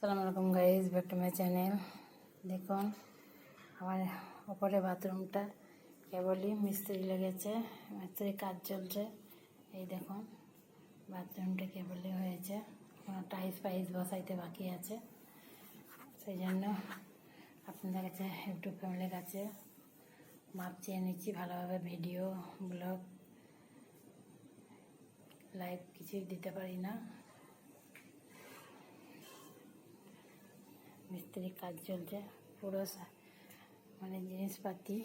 সালাম আলাইকুম guys back to my channel দেখুন, আমার ওপরে বাথরুমটা কেবলই মিস্ত্রি লেগেছে, মিস্ত্রি কাজ চলছে। এই দেখুন, বাথরুমটা কেবলই হয়েছে। কোনো টাইস ফাইস বসাইতে বাকি আছে। সেই জন্য আপনাদের কাছে ইউটিউব ফ্যামিলির কাছে মাপ চেয়ে নিচ্ছি, ভালোভাবে ভিডিও ব্লগ লাইভ কিছুই দিতে পারি না। মিস্ত্রির কাজ চলছে, পুরো মানে জিনিসপাতি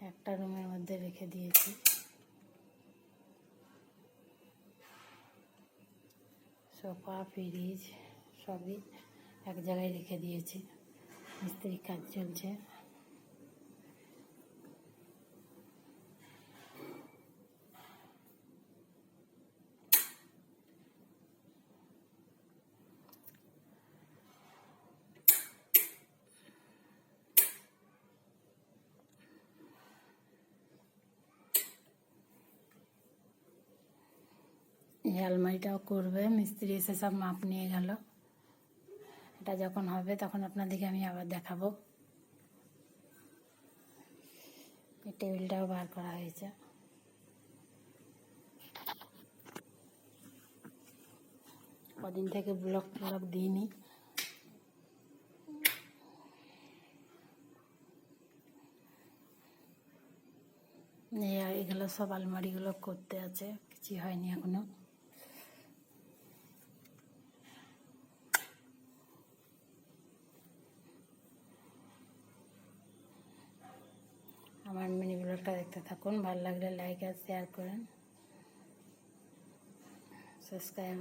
একটা রুমের মধ্যে রেখে দিয়েছি। সোফা, ফ্রিজ সবই এক জায়গায় রেখে দিয়েছি। মিস্ত্রির কাজ চলছে। এই আলমারিটাও করবে, মিস্ত্রি এসে সব মাপ নিয়ে গেল। এটা যখন হবে তখন আপনাদেরকে আমি আবার দেখাবো। এই টেবিলটাও বার করা হয়েছে। কদিন থেকে ব্লক ব্লক দিইনি। এগুলো সব আলমারিগুলো করতে আছে কিছু হয়নি এখনও। আমার দেখতে থাকুন। ভালো লাগলে লাইক আর শেয়ার করেন। সাবস্ক্রাইব